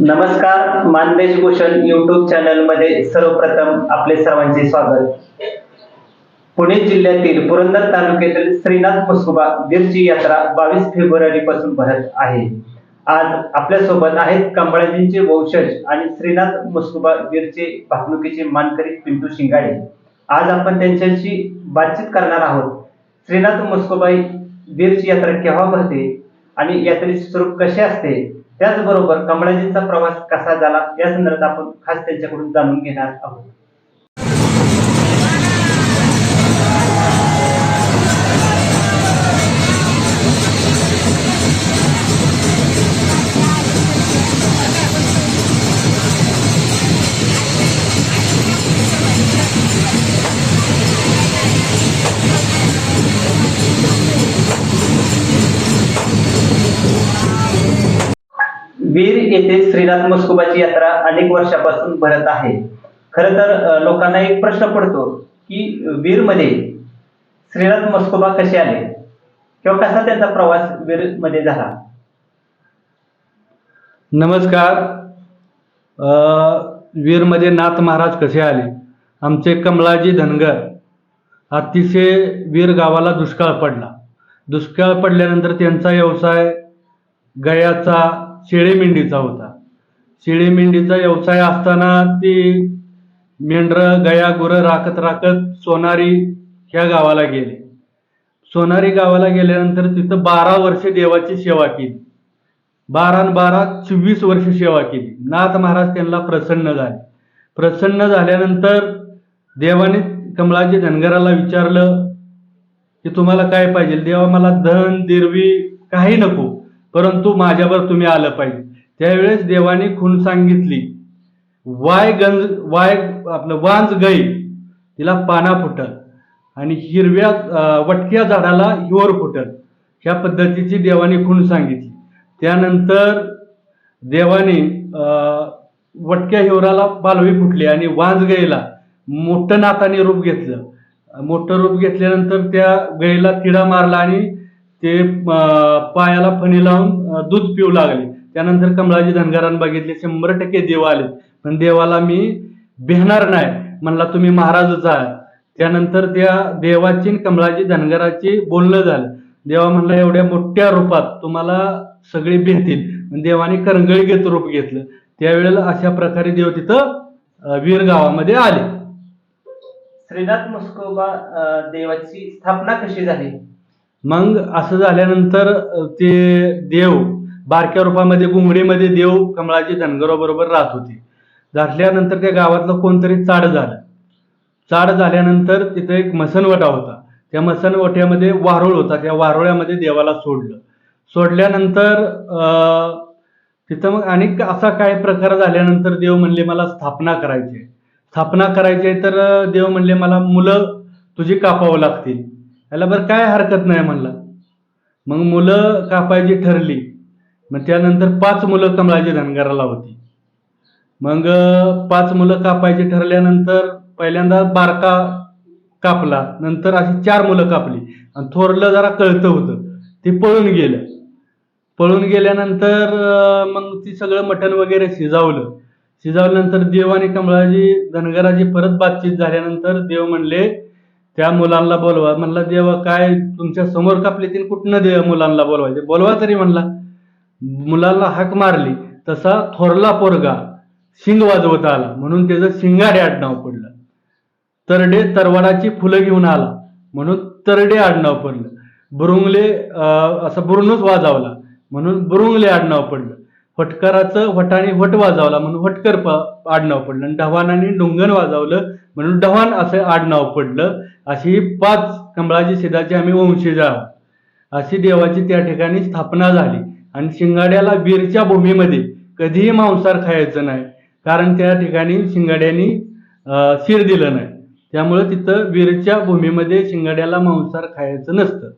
नमस्कार मानदेश भूषण युट्यूब चॅनलमध्ये सर्वप्रथम आपले सर्वांचे स्वागत. पुणे जिल्ह्यातील पुरंदर तालुक्यातील श्रीनाथ मसुबा वीरची यात्रा बावीस फेब्रुवारी पासून भरत आहे. आज आपल्यासोबत आहेत कंबळाजींचे वंशज आणि श्रीनाथ मसुबा वीरचे भागणुकीचे मानकरी पिंटू शिंगाडे. आज आपण त्यांच्याशी बातचीत करणार आहोत. श्रीनाथ मुसुबाई वीरची यात्रा केव्हा भरते आणि यात्रेचे स्वरूप कसे असते? त्याचबरोबर कमळाजींचा प्रवास कसा झाला या संदर्भात आपण खास त्यांच्याकडून जाणून घेणार आहोत. वीर येथे श्रीनाथ मस्कोबाची यात्रा अनेक वर्षापासून भरत आहे. खर तर लोकांना एक प्रश्न पडतो की वीरमध्ये श्रीनाथ मस्कोबा कसे आले? किंवा कसा त्यांचा प्रवास वीरमध्ये झाला? नमस्कार. वीरमध्ये नाथ महाराज कसे आले? आमचे कमलाजी धनगर अतिशय वीर गावाला दुष्काळ पडला. दुष्काळ पडल्यानंतर त्यांचा व्यवसाय गयाचा शेळीमेंढीचा होता. शेळीमेंढीचा व्यवसाय असताना ती मेंढरं गया गुरं राखत राखत सोनारी ह्या गावाला गेले. सोनारी गावाला गेल्यानंतर तिथं बारा वर्षे देवाची सेवा केली. बारा बारा चोवीस वर्ष सेवा केली. नाथ महाराज त्यांना प्रसन्न झाले. प्रसन्न झाल्यानंतर देवाने कमळाजी धनगराला विचारलं की तुम्हाला काय पाहिजे? देवा मला धन दिरवी काही नको. परंतु माझ्यावर तुम्ही आलं पाहिजे. त्यावेळेस देवाने खून सांगितली. वाय गंज वाय आपलं वांज गई. तिला पाना फुटल आणि हिरव्या वटक्या झाडाला हिवर फुटल ह्या पद्धतीची देवाने खूण सांगितली. त्यानंतर देवाने वटक्या हिवराला पालवी फुटली आणि वांज गईला. मोठं नाताने रूप घेतलं. मोठं रूप घेतल्यानंतर त्या गईला तिडा मारला आणि ते पायाला फणी लावून दूध पिऊ लागले. त्यानंतर कमळाजी धनगरांनी बघितले शंभर टक्के देव आले पण देवाला मी भेणार नाही. म्हणला तुम्ही महाराजच आहात. त्यानंतर त्या देवाची कमळाजी धनगराची बोलणं झालं. देवा म्हणला एवढ्या मोठ्या रूपात तुम्हाला सगळे भेटतील देवाने करंगळी घेत रूप घेतलं. त्यावेळेला अशा प्रकारे देव तिथं वीर गावामध्ये आले. श्रीनाथ मस्कोबा देवाची स्थापना कशी झाली? मग असं झाल्यानंतर ते देव बारक्या रूपामध्ये गुंगडीमध्ये देव कमळाजी धनगराबरोबर राहत होती. झाल्यानंतर त्या गावातलं कोणतरी चाड झालं. चाड झाल्यानंतर तिथं एक मसनवटा होता. त्या मसनवट्यामध्ये वारुळ होता. त्या वारुळ्यामध्ये देवाला सोडलं. सोडल्यानंतर तिथं मग आणि असा काय प्रकार झाल्यानंतर देव म्हणले मला स्थापना करायची आहे. स्थापना करायची आहे तर देव म्हणले मला मुलं तुझी कापावं लागतील. याला बरं काय हरकत नाही म्हणला. मग मुलं कापायची ठरली. मग त्यानंतर पाच मुलं कमळाची धनगराला होती. मग पाच मुलं कापायची ठरल्यानंतर पहिल्यांदा बारका कापला. नंतर अशी चार मुलं कापली. आणि थोरलं जरा कळतं होतं. ते पळून गेलं. पळून गेल्यानंतर मग ती सगळं मटण वगैरे शिजावलं. शिजावल्यानंतर देव आणि कमळाजी धनगराजी परत बातचीत झाल्यानंतर देव म्हणले त्या मुलांना बोलवा. म्हणला देवा काय तुमच्यासमोर कापले तीन कुठनं देव मुलांना बोलवायचे? बोलवा तरी म्हणला. मुलाला हाक मारली. तसा थोरला पोरगा शिंग वाजवत आला. म्हणून त्याचं शिंगाडे आडनाव पडलं. तरडे तरवाडाची फुलं घेऊन आला. म्हणून तरडे आडनाव पडलं. बुरुंगले असं बुरुणूच वाजवला. म्हणून बुरुंगले आडनाव पडलं. फटकाराचं वटाने वट वाजवला. म्हणून वटकर प- आडनाव पडलं. आणि ढवानाने डोंगण वाजवलं. म्हणून डव्हान असं आडनाव पडलं. अशी पाच कमळाची सिद्धाची आम्ही वंशज आहोत अशी देवाची त्या ठिकाणी स्थापना झाली. आणि शिंगाड्याला वीरच्या भूमीमध्ये कधीही मांसार खायचं नाही. कारण त्या ठिकाणी शिंगाड्यांनी शिर दिलं नाही. त्यामुळे तिथं वीरच्या भूमीमध्ये शिंगाड्याला मांसार खायचं नसतं.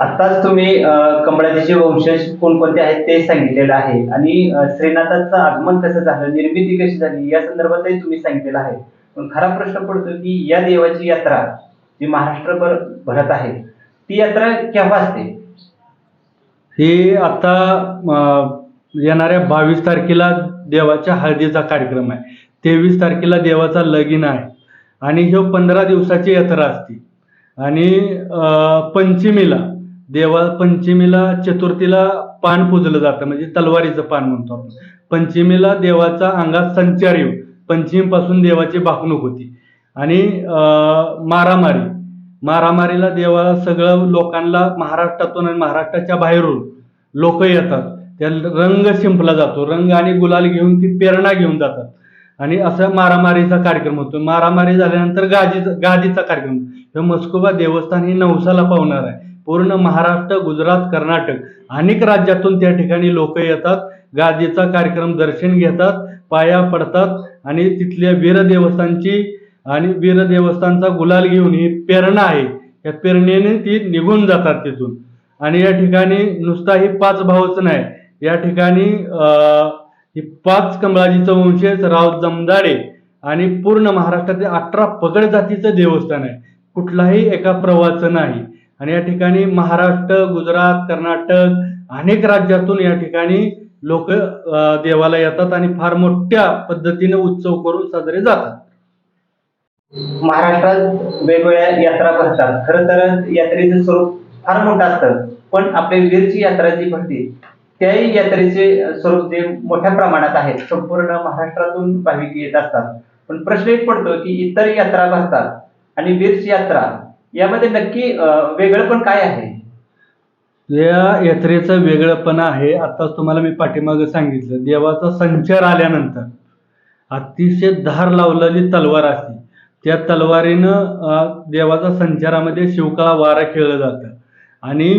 आताच तुम्ही अ, कमळाजीचे वंशज कोणकोणते आहेत ते सांगितलेलं आहे. आणि श्रीनाथाचं आगमन कसं झालं निर्मिती कशी झाली या संदर्भातही तुम्ही सांगितलेलं आहे. पण खरा प्रश्न पडतो की या देवाची यात्रा जी महाराष्ट्रभर भरत आहे ती यात्रा केव्हा असते? हे आता येणाऱ्या बावीस तारखेला देवाच्या हळदीचा कार्यक्रम आहे. तेवीस तारखेला देवाचा लगीन आहे. आणि ह्यो पंधरा दिवसाची यात्रा असते. आणि पंचमीला देवा पंचमीला चतुर्थीला पान पूजलं जातं. म्हणजे तलवारीचं पान म्हणतो आपण. पंचमीला देवाचा अंगात संचार येऊ. पंचमीपासून देवाची भाकणूक होती. आणि मारामारी. मारामारीला देवाला सगळं लोकांना महाराष्ट्रातून आणि महाराष्ट्राच्या बाहेरून लोक येतात. त्या रंग शिंपला जातो. रंग आणि गुलाल घेऊन ती प्रेरणा घेऊन जातात. आणि असं मारामारीचा कार्यक्रम होतो. मारामारी झाल्यानंतर गादीचा गादीचा कार्यक्रम. हे मस्कोबा देवस्थान हे नवसाला पावणार आहे. पूर्ण महाराष्ट्र गुजरात कर्नाटक अनेक राज्यातून त्या ठिकाणी लोक येतात. गादीचा कार्यक्रम दर्शन घेतात पाया पडतात आणि तिथल्या वीर देवस्थानची आणि वीर देवस्थानचा गुलाल घेऊन ही पेरणा आहे. या पेरणेने ती निघून जातात तिथून. आणि या ठिकाणी नुसता ही पाच भावच नाही. या ठिकाणी ही पाच कमळाजीचं वंशज राव जमदाडे आणि पूर्ण महाराष्ट्रातील अठरा पगड जातीचं देवस्थान आहे. कुठलाही एका प्रवाचं नाही. आणि या ठिकाणी महाराष्ट्र गुजरात कर्नाटक अनेक राज्यातून या ठिकाणी लोक देवाला येतात आणि फार मोठ्या पद्धतीने उत्सव करून साजरे जातात. महाराष्ट्रात वेगवेगळ्या यात्रा भरतात. खरं तर यात्रेचं स्वरूप फार मोठं असतं. पण आपल्या वीरची यात्रा जी भरते त्याही यात्रेचे स्वरूप जे मोठ्या प्रमाणात आहेत संपूर्ण महाराष्ट्रातून भाविक येत असतात. पण प्रश्न एक पडतो की इतर यात्रा भरतात आणि वीरची यात्रा यामध्ये नक्की वेगळं पण काय आहे? या यात्रेचं वेगळंपण आहे. आताच तुम्हाला मी पाठीमागं सांगितलं. देवाचा संचार आल्यानंतर अतिशय धार लावलेली तलवार असते. त्या तलवारीनं देवाचा संचारामध्ये शिवकाळा वारा खेळलं जातं. आणि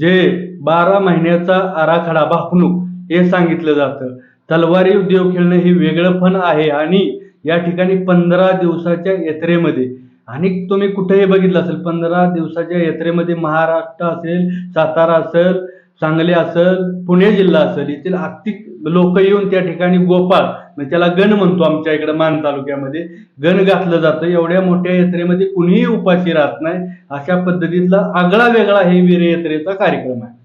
जे बारा महिन्याचा आराखडा भाकणूक हे सांगितलं जातं. तलवारी देव खेळणं हे वेगळं पण आहे. आणि या ठिकाणी पंधरा दिवसाच्या यात्रेमध्ये आणि तुम्ही कुठेही बघितलं असेल पंधरा दिवसाच्या यात्रेमध्ये महाराष्ट्र असेल सातारा असेल सांगली असेल पुणे जिल्हा असेल येथील आर्थिक लोक येऊन त्या ठिकाणी गोपाळ म्हणजे त्याला गण म्हणतो आमच्या इकडे मान तालुक्यामध्ये. गण घातलं जातं एवढ्या मोठ्या यात्रेमध्ये कुणीही उपाशी राहत नाही. अशा पद्धतीतला आगळा वेगळा हे वीर यात्रेचा कार्यक्रम आहे.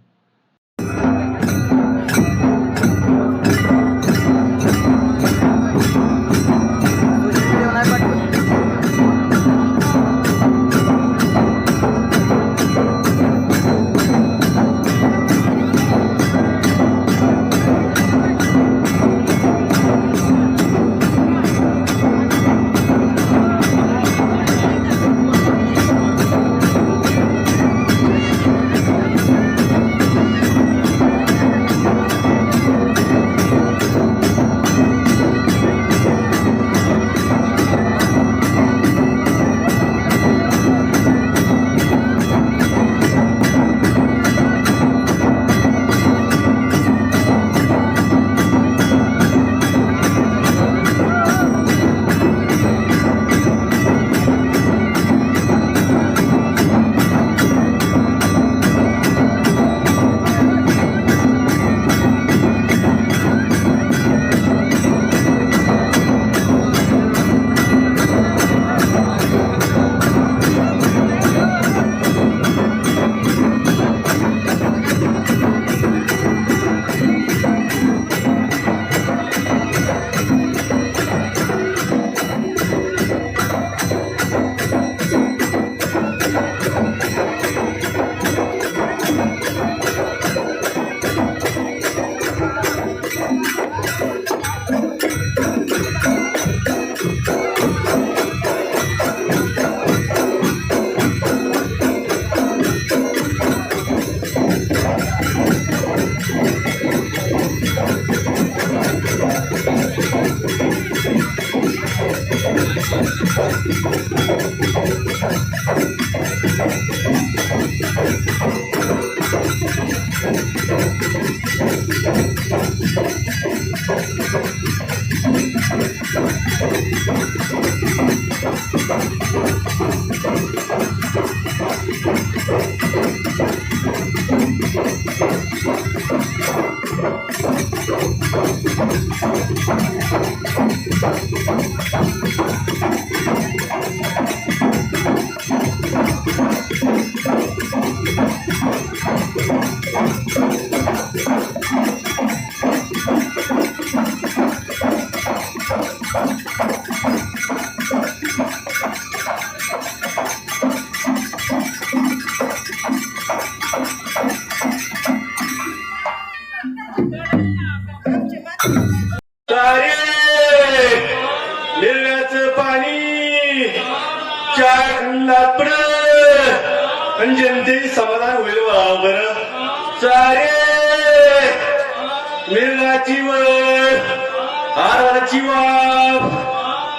वाफ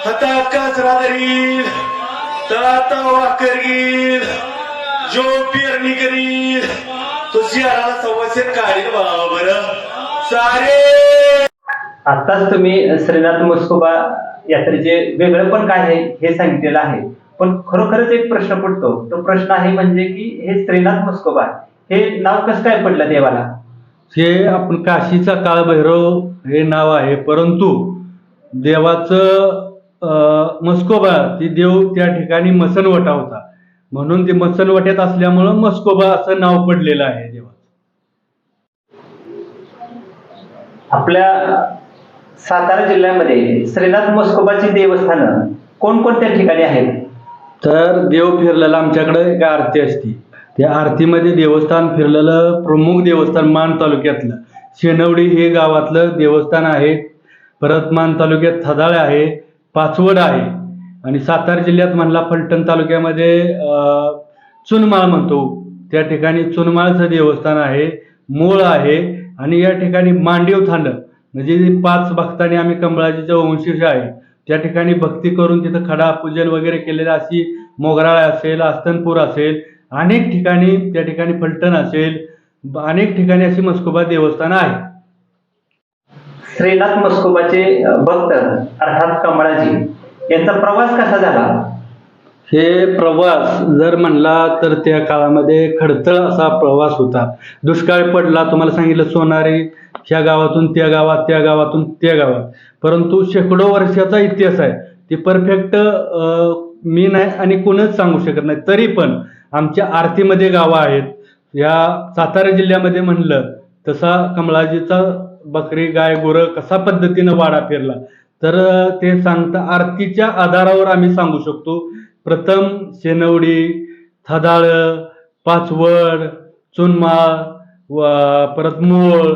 हातात कचरा धरील तळात वाकर घेईल जो पेरणी करील तो शियाळाला सव्वाशे काढील सारे. आताच तुम्ही श्रीनाथ मुस्कुबा यात्रेचे वेगळं पण काय आहे हे सांगितलेलं आहे. पण खरोखरच एक प्रश्न पडतो. तो प्रश्न आहे म्हणजे की हे श्रीनाथ मुस्कुबा हे नाव कसं काय पडलं देवाला? हे आपण काशीचा काळभैरव हे नाव आहे परंतु देवाचं मस्कोबा ती देव त्या ठिकाणी मसनवटा होता. म्हणून ते मसनवट्यात असल्यामुळं मस्कोबा असं नाव पडलेलं आहे देवाचं. आपल्या सातारा जिल्ह्यामध्ये श्रीनाथ मुस्कुबाची देवस्थानं कोणकोणत्या ठिकाणी आहेत? तर देव फिरलेला आमच्याकडे एक आरती असते. त्या आरतीमध्ये देवस्थान फिरलेलं प्रमुख देवस्थान मान तालुक्यातलं. शेनवडी हे गावातलं देवस्थान आहे. परत मान तालुक्यात थदाळे आहे पाचवड आहे आणि सातारा जिल्ह्यात म्हणला फलटण तालुक्यामध्ये चुनमाळ म्हणतो. त्या ठिकाणी चुनमाळचं देवस्थान आहे मूळ आहे आणि या ठिकाणी मांडीव थांड. म्हणजे पाच भक्तांनी आम्ही कमळाजीच्या वंशीश आहे त्या ठिकाणी भक्ती करून तिथं खडा पूजन वगैरे केलेलं अशी मोगराळ असेल आस्तनपूर असेल अनेक ठिकाणी त्या ठिकाणी फलटण असेल ब- अनेक ठिकाणी अशी मस्कोबा देवस्थानं आहे श्रीनाथ मस्कोबाचे भक्त अर्थात कमळाजी यांचा प्रवास कसा झाला? हे प्रवास जर म्हणला तर त्या काळामध्ये खडतळ असा प्रवास होता. दुष्काळ पडला तुम्हाला सांगितलं सोनारी ह्या गावातून त्या गावात त्या गावातून त्या गावात. परंतु शेकडो वर्षाचा इतिहास आहे. ते परफेक्ट मी नाही आणि कोणच सांगू शकत नाही. तरी पण आमच्या आरतीमध्ये गावं आहेत. या सातारा जिल्ह्यामध्ये म्हणलं तसा कमळाजीचा बकरी गाय गुरं कसा पद्धतीनं वाडा फिरला तर ते सांगता आरतीच्या आधारावर आम्ही सांगू शकतो. प्रथम शेनवडी थदाळ पाचवड चुनमाळ व परत मोळ.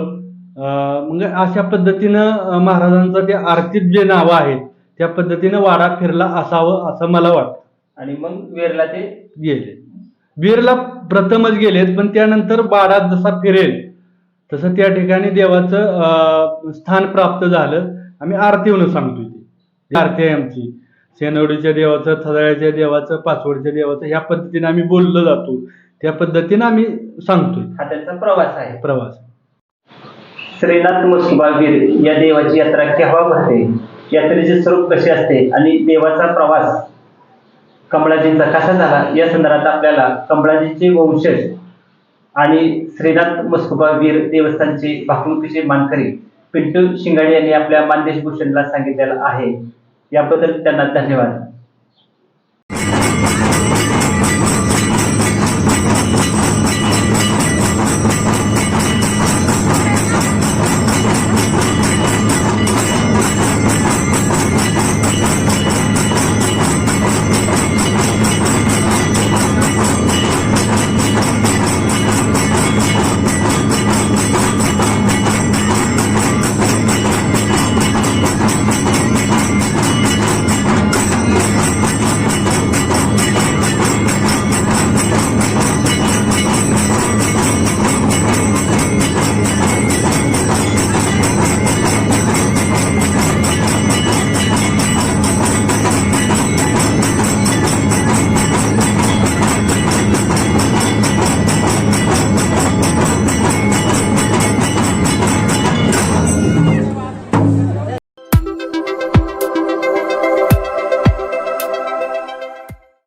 मग अशा पद्धतीनं महाराजांचं ते आरतीत जे नावं आहेत त्या पद्धतीनं वाडा फिरला असावं असं मला वाटतं. आणि मग वेरला ते गेले. वीरला प्रथमच गेलेत पण त्यानंतर बाडात जसा फिरेल तसं त्या ठिकाणी देवाचं स्थान प्राप्त झालं. आम्ही आरतीवरून सांगतोय ते आरती आहे आमची. शेनवडीच्या देवाचं थदाळ्याच्या देवाचं पाचवडच्या देवाचं ह्या पद्धतीने आम्ही बोललो जातो. त्या पद्धतीने आम्ही सांगतोय. हा त्यांचा प्रवास आहे. प्रवास. श्रीनाथ मुस्कुबा वीर या देवाची यात्रा केव्हा भरते? यात्रेचे स्वरूप कसे असते? आणि देवाचा प्रवास कमळाजींचा कसा झाला? या संदर्भात आपल्याला कमळाजींचे वंशज आणि श्रीनाथ मस्कुबा वीर देवस्थानचे भाकणुकीचे मानकरी पिंटू शिंगाडे यांनी आपल्या मानदेश भूषणला सांगितलेलं आहे. याबद्दल त्यांना धन्यवाद.